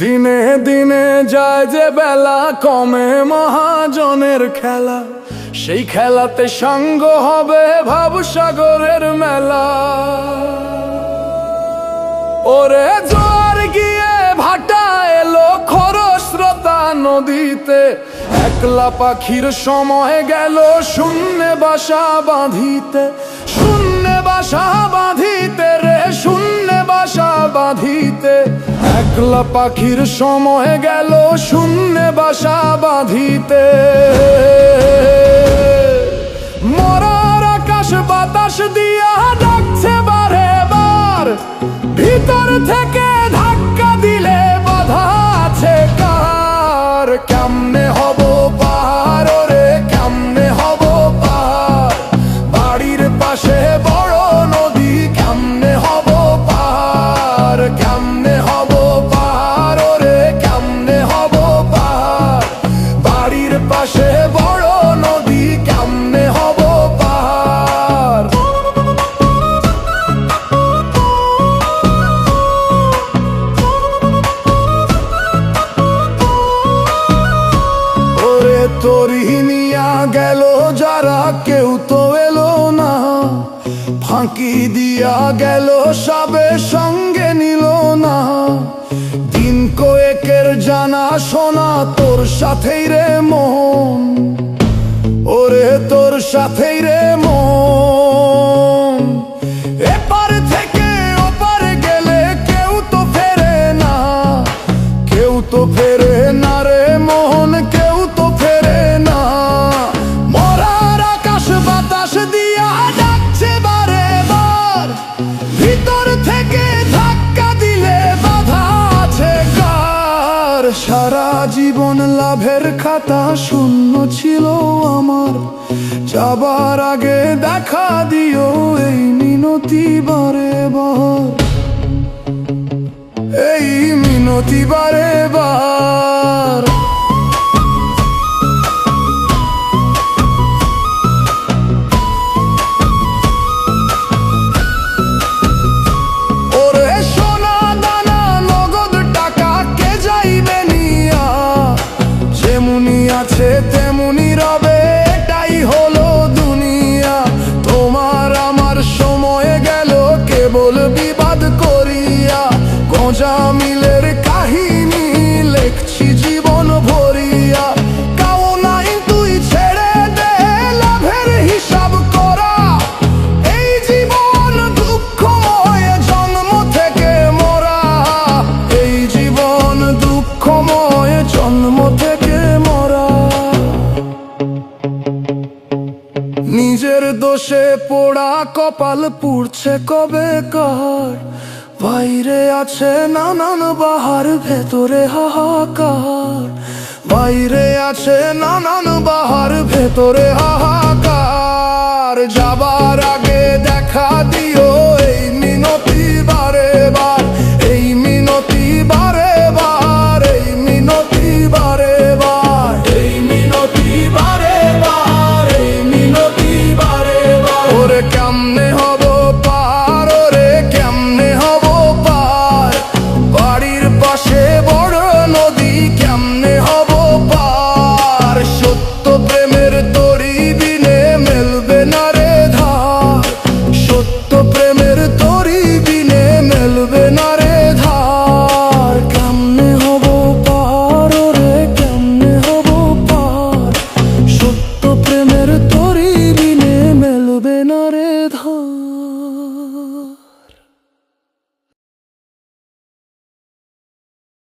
দিনে দিনে যায় যে বেলা, কমে মহাজনের খেলা। সেই খেলাতে সঙ্গ হবে ভাবসাগরের মেলা। ওরে জোয়ার গিয়ে ভাটা এলো খরস্রোতা নদীতে। একলা পাখির সময় গেল শূন্যে বাসা বাঁধিতে। শূন্যে বাসা বাঁধিতে রে, শূন্যে বাসা বাঁধিতে। একলা পাখির সময় গেল শূন্যে বাসা বাঁধিতে। মরার আকাশ বাতাস দিয়া ডাকছে বারে বার ভিতর থেকে নিয়া গেল, যারা কেউ তো এলো না। ফাঁকি দিয়া গেল, সবে সঙ্গে নিল না। দিন কয়েকের জানা শোনা, তোর সাথেই রে মন। ওরে, তোর সাথেই রে মন। এপার থেকে ওপার গেলে কেউ তো ফেরে না। কেউ তো ফেরে সারা জীবন লাভের খাতা শূন্য ছিল আমার। যাবার আগে দেখা দিও এই মিনতি বারে বার এই মিনতি বারে বার গোজা মিলের কাহিনী লেখছি জীবন ভরিয়া। কাউ নাই তুই ছেড়ে দে লাভের হিসাব করা। এই জীবন দুঃখময় জন্ম থেকে মরা। এই জীবন দুঃখময় জন্ম থেকে মরা। নিজের দোষে পোড়া কপাল পুড়ছে কবে কার? বাইরে আছে নানান বাহার ভেতরে হাহাকার। বাইরে আছে নানান বাহার ভেতরে হাহাকার। যাবার